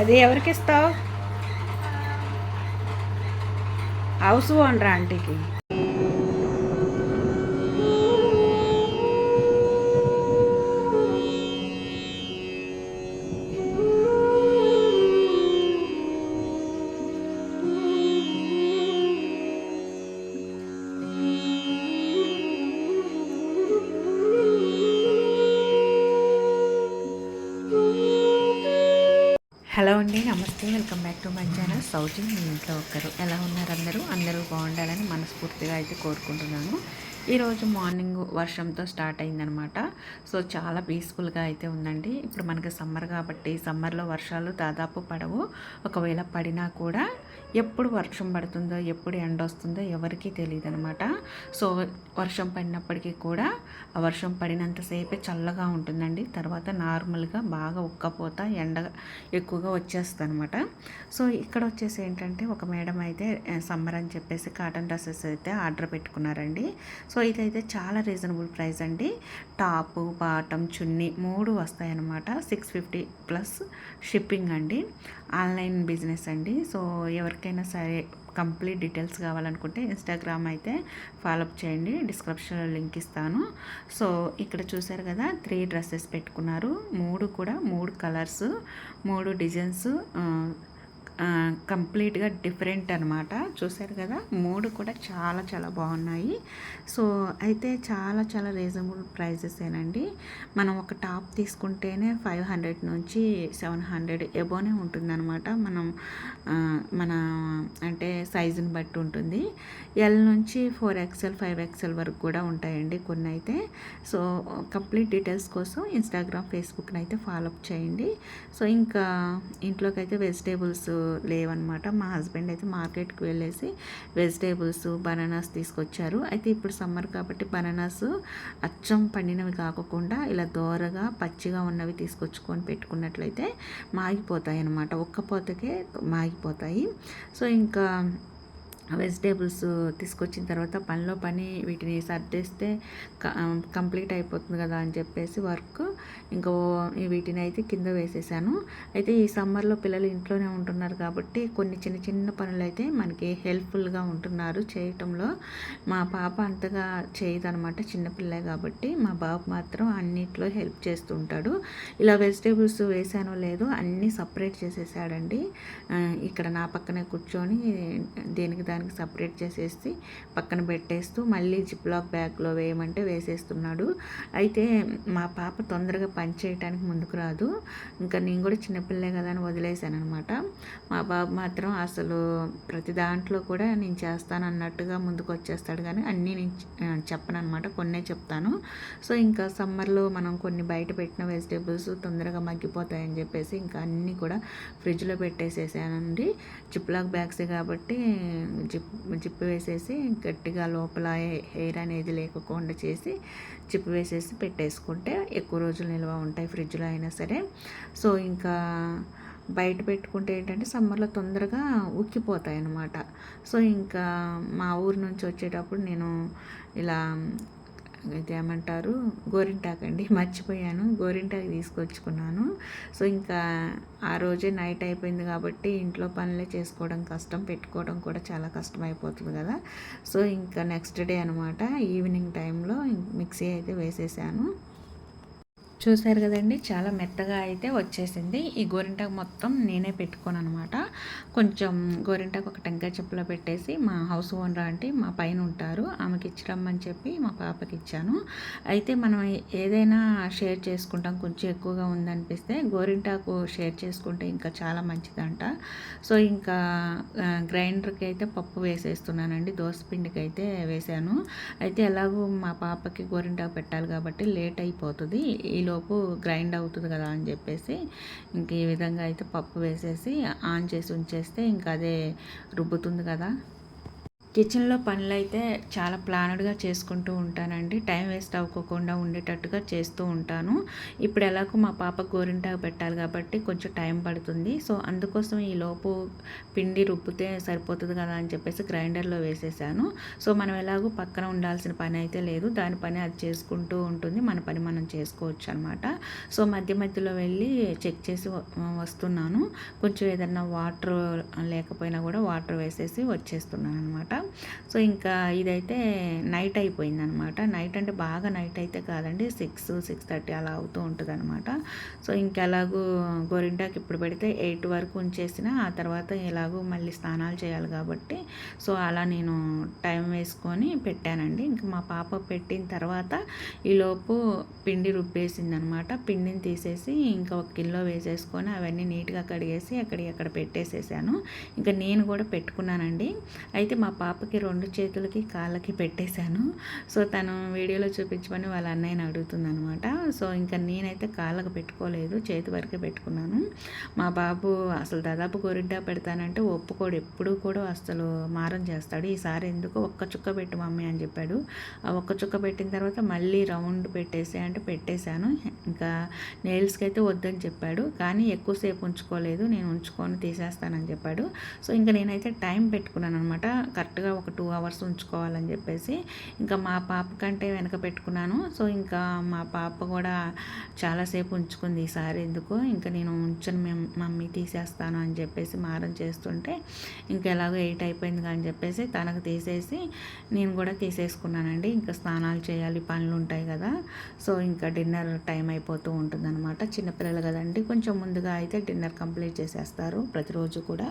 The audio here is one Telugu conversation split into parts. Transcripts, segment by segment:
అది ఎవరికి ఇస్తావు? హౌస్ ఓనర్ ఆంటీకి? నమస్తే welcome back to my channel. సౌజీ మీ ఇంట్లో ఒకరు ఎలా ఉన్నారు అందరూ? అందరూ బాగుండాలని మనస్ఫూర్తిగా అయితే కోరుకుంటున్నాను. ఈరోజు మార్నింగ్ వర్షంతో స్టార్ట్ అయిందనమాట. సో చాలా పీస్ఫుల్గా అయితే ఉందండి. ఇప్పుడు మనకి సమ్మర్ కాబట్టి సమ్మర్లో వర్షాలు దాదాపు పడవు. ఒకవేళ పడినా కూడా ఎప్పుడు వర్షం పడుతుందో ఎప్పుడు ఎండ వస్తుందో ఎవరికీ తెలియదు అనమాట సో వర్షం పడినప్పటికీ కూడా ఆ వర్షం పడినంతసేపే చల్లగా ఉంటుందండి. తర్వాత నార్మల్గా బాగా ఉక్కపోత ఎండ ఎక్కువగా వచ్చేస్తుంది అనమాట సో ఇక్కడ వచ్చేసి ఏంటంటే ఒక మేడం అయితే సమ్మర్ అని చెప్పేసి కాటన్ డ్రెస్సెస్ అయితే ఆర్డర్ పెట్టుకున్నారండి. సో ఇదైతే చాలా రీజనబుల్ ప్రైస్ అండి. టాపు బాటం చున్నీ మూడు వస్తాయన్నమాట. సిక్స్ ఫిఫ్టీ ప్లస్ షిప్పింగ్ అండి. ఆన్లైన్ బిజినెస్ అండి. సో ఎవరికైనా సరే కంప్లీట్ డీటెయిల్స్ కావాలనుకుంటే ఇన్స్టాగ్రామ్ అయితే ఫాలోఅప్ చేయండి. డిస్క్రిప్షన్లో లింక్ ఇస్తాను. సో ఇక్కడ చూసారు కదా త్రీ డ్రెస్సెస్ పెట్టుకున్నారు. మూడు కూడా మూడు కలర్స్ మూడు డిజైన్స్ కంప్లీట్గా డిఫరెంట్ అనమాట చూసారు కదా? మూడు కూడా చాలా చాలా బాగున్నాయి. సో అయితే చాలా చాలా రీజనబుల్ ప్రైజెసేనండి. మనం ఒక టాప్ తీసుకుంటేనే ఫైవ్ హండ్రెడ్ నుంచి సెవెన్ హండ్రెడ్ ఎబోనే ఉంటుందన్నమాట. మనం మన అంటే సైజుని బట్టి ఉంటుంది. ఎల్ నుంచి ఫోర్ ఎక్స్ఎల్ ఫైవ్ ఎక్స్ఎల్ వరకు కూడా ఉంటాయండి కొన్ని అయితే సో కంప్లీట్ డీటెయిల్స్ కోసం ఇన్స్టాగ్రామ్ ఫేస్బుక్ని అయితే ఫాలోఅప్ చేయండి. సో ఇంకా ఇంట్లోకి అయితే వెజిటేబుల్స్ లేవన్నమాట. మా హస్బెండ్ అయితే మార్కెట్కి వెళ్ళేసి వెజిటేబుల్స్ బనానాస్ తీసుకొచ్చారు. అయితే ఇప్పుడు సమ్మర్ కాబట్టి బనానాస్ అచ్చం పండినవి కాకుండా ఇలా దోరగా పచ్చిగా ఉన్నవి తీసుకొచ్చుకొని పెట్టుకున్నట్లయితే మాగిపోతాయి అన్నమాట ఒక్క పోతకే మాగిపోతాయి. సో ఇంకా వెజిటేబుల్స్ తీసుకొచ్చిన తర్వాత పనిలో పని వీటిని సర్దేస్తే కంప్లీట్ అయిపోతుంది కదా అని చెప్పేసి వర్క్ ఇంకో వీటిని అయితే కింద వేసేసాను. అయితే ఈ సమ్మర్లో పిల్లలు ఇంట్లోనే ఉంటున్నారు కాబట్టి కొన్ని చిన్న చిన్న పనులు అయితే మనకి హెల్ప్ఫుల్గా ఉంటున్నారు చేయటంలో. మా పాప అంతగా చేయదనమాట చిన్నపిల్లే కాబట్టి మా బాబు మాత్రం అన్నిట్లో హెల్ప్ చేస్తుంటాడు ఇలా వెజిటేబుల్స్ వేసానో లేదో అన్నీ సపరేట్ చేసేసాడండి. ఇక్కడ నా పక్కనే కూర్చొని దేనికి దానికి సపరేట్ చేసేసి పక్కన పెట్టేస్తూ మళ్ళీ జిప్లాక్ బ్యాగ్లో వేయమంటే వేసేస్తున్నాడు. అయితే మా పాప తొందరగా పని చేయడానికి ముందుకు రాదు. ఇంకా నేను కూడా చిన్నపిల్లే కదా అని వదిలేశాను అనమాట మా బాబు మాత్రం అసలు ప్రతి దాంట్లో కూడా నేను చేస్తాను అన్నట్టుగా ముందుకు వచ్చేస్తాడు కానీ అన్నీ నేను చెప్పను అనమాట కొన్నే చెప్తాను. సో ఇంకా సమ్మర్లో మనం కొన్ని బయట పెట్టిన వెజిటేబుల్స్ తొందరగా మగ్గిపోతాయని చెప్పేసి ఇంకా అన్నీ కూడా ఫ్రిడ్జ్లో పెట్టేసేసానండి. జిప్లాక్ బ్యాగ్సే కాబట్టి జిప్ జిప్పు వేసేసి గట్టిగా లోపల హెయిర్ అనేది లేకుండా చేసి జిప్పు వేసేసి పెట్టేసుకుంటే ఎక్కువ రోజులు నిల్వ ఉంటాయి ఫ్రిడ్జ్లో అయినా సరే. సో ఇంకా బయట పెట్టుకుంటే ఏంటంటే సమ్మర్లో తొందరగా ఉక్కిపోతాయి అన్నమాట సో ఇంకా మా ఊరు నుంచి వచ్చేటప్పుడు నేను ఇలా ఇది ఏమంటారు? గోరింటాకు అండి మర్చిపోయాను. గోరింటాకు తీసుకొచ్చుకున్నాను. సో ఇంకా ఆ రోజే నైట్ అయిపోయింది కాబట్టి ఇంట్లో పనులే చేసుకోవడం కష్టం పెట్టుకోవడం కూడా చాలా కష్టం అయిపోతుంది కదా. సో ఇంకా నెక్స్ట్ డే అనమాట ఈవినింగ్ టైంలో మిక్సీ అయితే వేసేసాను. చూసారు కదండి చాలా మెత్తగా అయితే వచ్చేసింది. ఈ గోరింటాకు మొత్తం నేనే పెట్టుకోను అనమాట కొంచెం గోరింటాకు ఒక టెంకాయ చెప్పులో పెట్టేసి మా హౌస్ ఓనర్ అంటే మా పైన ఉంటారు. ఆమెకి ఇచ్చిరమ్మని చెప్పి మా పాపకి ఇచ్చాను. అయితే మనం ఏదైనా షేర్ చేసుకుంటాం కొంచెం ఎక్కువగా ఉందనిపిస్తే గోరింటాకు షేర్ చేసుకుంటే ఇంకా చాలా మంచిదంట. సో ఇంకా గ్రైండర్కి అయితే పప్పు వేసేస్తున్నానండి. పిండికి అయితే వేసాను. అయితే ఎలాగో మా పాపకి గోరింటాకు పెట్టాలి కాబట్టి లేట్ అయిపోతుంది. ఈ లోపు గ్రైండ్ అవుతుంది కదా అని చెప్పేసి ఇంక ఈ విధంగా అయితే పప్పు వేసేసి ఆన్ చేసి ఉంచేస్తే ఇంకా అదే రుబ్బుతుంది కదా. కిచెన్లో పనులు అయితే చాలా ప్లానెడ్గా చేసుకుంటూ ఉంటానండి. టైం వేస్ట్ అవ్వకుండా ఉండేటట్టుగా చేస్తూ ఉంటాను. ఇప్పుడు ఎలాగో మా పాప గోరింటాకు పెట్టాలి కాబట్టి కొంచెం టైం పడుతుంది. సో అందుకోసం ఈ లోపు పిండి రుబ్బితే సరిపోతుంది కదా అని చెప్పేసి గ్రైండర్లో వేసేసాను. సో మనం ఎలాగో పక్కన ఉండాల్సిన పని అయితే లేదు. దాని పని అది చేసుకుంటూ ఉంటుంది. మన పని మనం చేసుకోవచ్చు అనమాట సో మధ్య మధ్యలో వెళ్ళి చెక్ చేసి వస్తున్నాను. కొంచెం ఏదన్నా వాటర్ లేకపోయినా కూడా వాటర్ వేసేసి వచ్చేస్తున్నాను అనమాట సో ఇంకా ఇదైతే నైట్ అయిపోయింది అనమాట నైట్ అంటే బాగా నైట్ అయితే కాదండి. సిక్స్ సిక్స్ థర్టీ అలా అవుతూ ఉంటుంది అనమాట సో ఇంకా ఎలాగూ గోరింటాకి ఇప్పుడు పెడితే ఎయిట్ వరకు ఉంచేసిన ఆ తర్వాత ఎలాగో మళ్ళీ స్నానాలు చేయాలి కాబట్టి సో అలా నేను టైం వేసుకొని పెట్టానండి. ఇంకా మా పాప పెట్టిన తర్వాత ఈలోపు పిండి రుబ్బేసింది అనమాట పిండిని తీసేసి ఇంకా ఒక కిలో వేసేసుకొని అవన్నీ నీట్గా కడిగేసి అక్కడ అక్కడ పెట్టేసేసాను. ఇంకా నేను కూడా పెట్టుకున్నానండి. అయితే మా పాప పాపకి రెండు చేతులకి కాళ్ళకి పెట్టేశాను. సో తను వీడియోలో చూపించమని వాళ్ళ అన్నయ్యని అడుగుతుంది అనమాట సో ఇంకా నేనైతే కాళ్ళకు పెట్టుకోలేదు చేతి వరకే పెట్టుకున్నాను. మా బాబు అసలు దాదాపు గోరిడ్డా పెడతానంటే ఒప్పుకోడు ఎప్పుడూ కూడా అసలు మారం చేస్తాడు. ఈసారి ఎందుకు ఒక్క చుక్క పెట్టు మమ్మీ అని చెప్పాడు. ఆ ఒక్క చుక్క పెట్టిన తర్వాత మళ్ళీ రౌండ్ పెట్టేసే అంటే పెట్టేశాను. ఇంకా నెయిల్స్కి అయితే వద్దని చెప్పాడు. కానీ ఎక్కువసేపు ఉంచుకోలేదు నేను ఉంచుకొని తీసేస్తానని చెప్పాడు. సో ఇంకా నేనైతే టైం పెట్టుకున్నాను అనమాట కరెక్ట్ కరెక్ట్గా ఒక టూ అవర్స్ ఉంచుకోవాలని చెప్పేసి ఇంకా మా పాప కంటే వెనక పెట్టుకున్నాను. సో ఇంకా మా పాప కూడా చాలాసేపు ఉంచుకుంది ఈసారి ఎందుకు. ఇంకా నేను ఉంచను మేము మమ్మీ తీసేస్తాను అని చెప్పేసి మారం చేస్తుంటే ఇంకా ఎలాగో ఎయిట్ అయిపోయింది అని చెప్పేసి తనకు తీసేసి నేను కూడా తీసేసుకున్నానండి. ఇంకా స్నానాలు చేయాలి పనులు ఉంటాయి కదా. సో ఇంకా డిన్నర్ టైం అయిపోతూ ఉంటుంది అనమాట చిన్నపిల్లలు కదండి కొంచెం ముందుగా అయితే డిన్నర్ కంప్లీట్ చేసేస్తారు ప్రతిరోజు కూడా.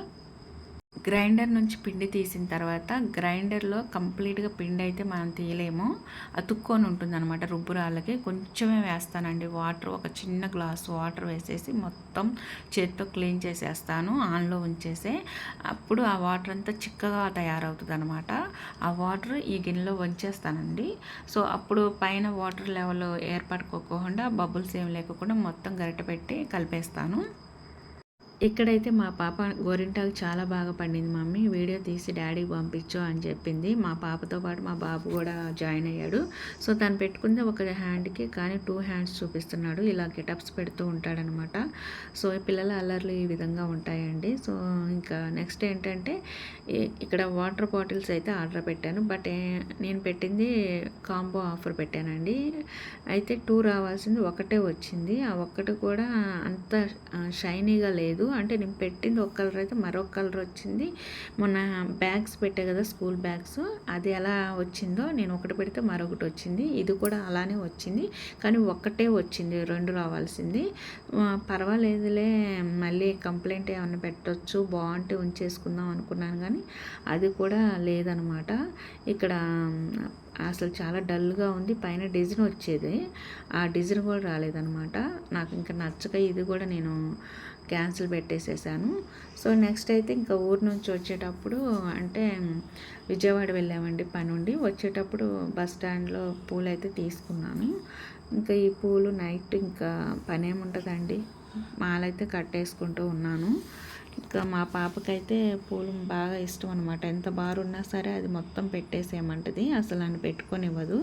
గ్రైండర్ నుంచి పిండి తీసిన తర్వాత గ్రైండర్లో కంప్లీట్గా పిండి అయితే మనం తీయలేము. అతుక్కొని ఉంటుంది అనమాట రుబ్బురాళ్ళకి. కొంచెమే వేస్తానండి. వాటర్ ఒక చిన్న గ్లాస్ వాటర్ వేసేసి మొత్తం చేత్తో క్లీన్ చేసేస్తాను. ఆన్లో ఉంచేసే. అప్పుడు ఆ వాటర్ అంతా చిక్కగా తయారవుతుంది అనమాట ఆ వాటర్ ఈ గిన్నెలో వంచేస్తానండి. సో అప్పుడు పైన వాటర్ లెవెల్ ఏర్పడుకోకుండా బబుల్స్ ఏం లేకుండా మొత్తం గరిట పెట్టి కలిపేస్తాను. ఇక్కడైతే మా పాప గోరింటాకు చాలా బాగా పండింది మమ్మీ. వీడియో తీసి డాడీకి పంపించు అని చెప్పింది. మా పాపతో పాటు మా బాబు కూడా జాయిన్ అయ్యాడు. సో తను పెట్టుకుంది ఒక హ్యాండ్కి కానీ టూ హ్యాండ్స్ చూపిస్తున్నాడు. ఇలా గెటప్స్ పెడుతూ ఉంటాడనమాట. సో పిల్లల అల్లర్లు ఈ విధంగా ఉంటాయండి. సో ఇంకా నెక్స్ట్ ఏంటంటే ఇక్కడ వాటర్ బాటిల్స్ అయితే ఆర్డర్ పెట్టాను. బట్ నేను పెట్టింది కాంబో ఆఫర్ పెట్టానండి. అయితే టూ రావాల్సింది ఒకటే వచ్చింది. ఆ ఒక్కటి కూడా అంత షైనీగా లేదు. అంటే నేను పెట్టింది ఒక కలర్ అయితే మరొక కలర్ వచ్చింది. మొన్న బ్యాగ్స్ పెట్టా కదా స్కూల్ బ్యాగ్స్. అది ఎలా వచ్చిందో నేను ఒకటి పెడితే మరొకటి వచ్చింది. ఇది కూడా అలానే వచ్చింది. కానీ ఒక్కటే వచ్చింది రెండు రావాల్సింది. పర్వాలేదులే మళ్ళీ కంప్లైంట్ ఏమైనా పెట్టచ్చు బాగుంటే ఉంచేసుకుందాం అనుకున్నాను కానీ అది కూడా లేదనమాట. ఇక్కడ అసలు చాలా డల్గా ఉంది. పైన డిజైన్ వచ్చేది. ఆ డిజైన్ కూడా రాలేదనమాట. నాకు ఇంకా నచ్చక ఇది కూడా నేను క్యాన్సిల్ పెట్టేసేసాను. సో నెక్స్ట్ అయితే ఇంకా ఊరు నుంచి వచ్చేటప్పుడు అంటే విజయవాడ వెళ్ళామండి పని ఉండి. వచ్చేటప్పుడు బస్ స్టాండ్లో పూలు అయితే తీసుకున్నాను. ఇంకా ఈ పూలు నైట్ ఇంకా పని ఏముంటుందండి మాలైతే కట్టేసుకుంటూ ఉన్నాను. ఇంకా మా పాపకైతే పూలు బాగా ఇష్టం అనమాట ఎంత బారున్నా సరే అది మొత్తం పెట్టేసేయమంటది. అసలు నన్ను పెట్టుకొనివ్వదు.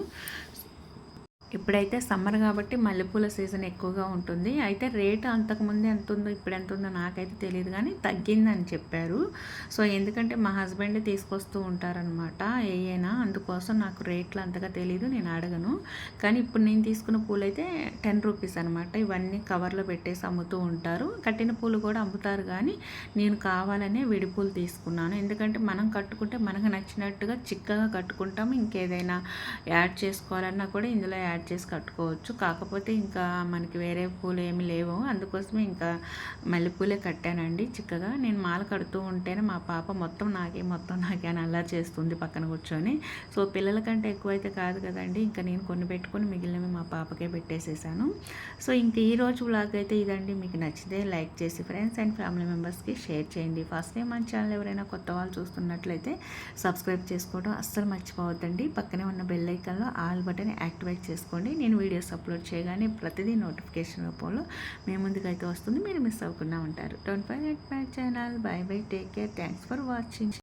ఇప్పుడైతే సమ్మర్ కాబట్టి మల్లెపూల సీజన్ ఎక్కువగా ఉంటుంది. అయితే రేటు అంతకుముందు ఎంత ఉందో ఇప్పుడు ఎంత ఉందో నాకైతే తెలియదు కానీ తగ్గిందని చెప్పారు. సో ఎందుకంటే మా హస్బెండ్ తీసుకొస్తూ ఉంటారనమాట ఏయైనా అందుకోసం నాకు రేట్లు అంతగా తెలియదు నేను అడగను. కానీ ఇప్పుడు నేను తీసుకున్న పూలు అయితే టెన్ రూపీస్ అనమాట ఇవన్నీ కవర్లో పెట్టేసి అమ్ముతూ ఉంటారు. కట్టిన పూలు కూడా అమ్ముతారు కానీ నేను కావాలనే విడి పూలు తీసుకున్నాను. ఎందుకంటే మనం కట్టుకుంటే మనకు నచ్చినట్టుగా చిక్కగా కట్టుకుంటాము. ఇంకేదైనా యాడ్ చేసుకోవాలన్నా కూడా ఇందులో యాడ్ కట్ చేసి కట్టుకోవచ్చు. కాకపోతే ఇంకా మనకి వేరే పూలు ఏమి లేవు. అందుకోసమే ఇంకా మల్లెపూలే కట్టానండి చిక్కగా. నేను మాల కడుతూ ఉంటేనే మా పాప మొత్తం నాకే మొత్తం నాకే అని అలా చేస్తుంది పక్కన కూర్చొని. సో పిల్లల కంటే ఎక్కువైతే కాదు కదండి. ఇంకా నేను కొన్ని పెట్టుకుని మిగిలినవి మా పాపకే పెట్టేసేసాను. సో ఇంక ఈ రోజు అయితే ఇదండి. మీకు నచ్చితే లైక్ చేసి ఫ్రెండ్స్ అండ్ ఫ్యామిలీ మెంబర్స్కి షేర్ చేయండి. ఫస్ట్ టైం మన ఛానల్ ఎవరైనా కొత్త వాళ్ళు చూస్తున్నట్లయితే సబ్స్క్రైబ్ చేసుకోవడం అస్సలు మర్చిపోవద్దండి. పక్కనే ఉన్న బెల్ ఐకన్లో ఆల్ బటన్ యాక్టివేట్ చేసుకోండి. చేసుకోండి. నేను వీడియోస్ అప్లోడ్ చేయగానే ప్రతిదీ నోటిఫికేషన్ రూపంలో మీ ముందుకైతే వస్తుంది. మీరు మిస్ అవ్వకుండా ఉంటారు. Don't forget my channel bye bye take care thanks for watching